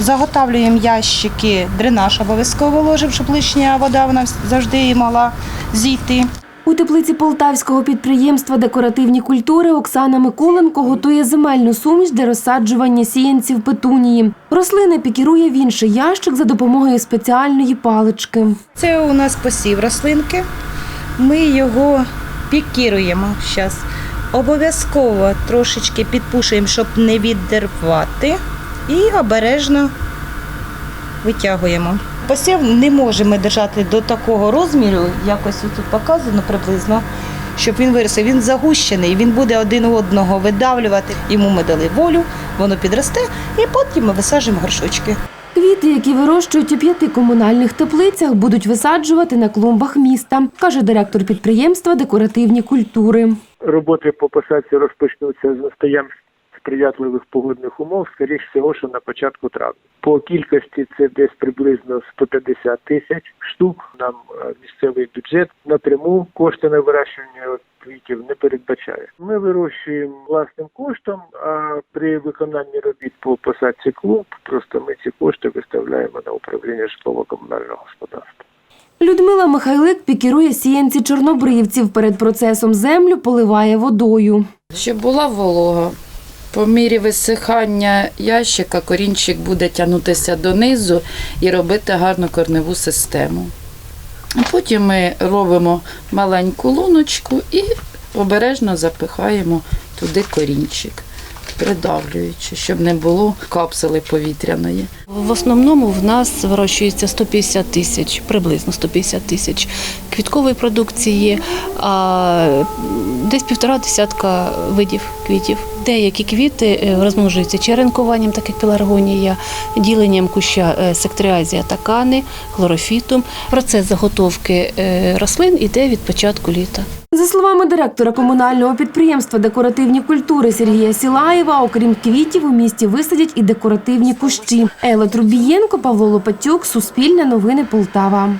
Заготавлюємо ящики, дренаж обов'язково ложимо, щоб лишня вода вона завжди мала зійти. У теплиці полтавського підприємства декоративні культури Оксана Миколенко готує земельну суміш для розсаджування сіянців петунії. Рослини пікірує в інший ящик за допомогою спеціальної палички. Це у нас посів рослинки. Ми його пікіруємо зараз. Обов'язково трошечки підпушуємо, щоб не віддервати. І обережно витягуємо. Посів не можемо держати до такого розміру, якось тут показано приблизно, щоб він виріс. Він загущений, він буде один одного видавлювати. Йому ми дали волю, воно підросте, і потім ми висаджуємо горшочки. Квіти, які вирощують у п'яти комунальних теплицях, будуть висаджувати на клумбах міста, каже директор підприємства декоративні культури. роботи по посадці розпочнуться з настоям сприятливих погодних умов, скоріш всього, що на початку травня. По кількості це десь приблизно 150 тисяч штук. Нам е, місцевий бюджет напряму кошти на вирощування квітів не передбачає. Ми вирощуємо власним коштом, а при виконанні робіт по посадці клумб просто ми ці кошти виставляємо на управління житлово-комунального господарства. Людмила Михайлик пікірує сіянці чорнобривців. Перед процесом землю поливає водою. Щоб була волога. По мірі висихання ящика корінчик буде тягнутися донизу і робити гарну корневу систему. Потім ми робимо маленьку луночку і обережно запихаємо туди корінчик, придавлюючи, щоб не було капсули повітряної. В основному в нас вирощується 150 тисяч, приблизно 150 тисяч квіткової продукції, а десь півтора десятка видів квітів. Деякі квіти е, розмножуються черенкуванням, так як пеларгонія, діленням куща е, сектріазія такани, хлорофітум. Процес заготовки е, рослин іде від початку літа. За словами директора комунального підприємства декоративні культури Сергія Сілаєва, окрім квітів, у місті висадять і декоративні кущі. Елла Трубієнко, Павло Лопатюк, Суспільне новини Полтава.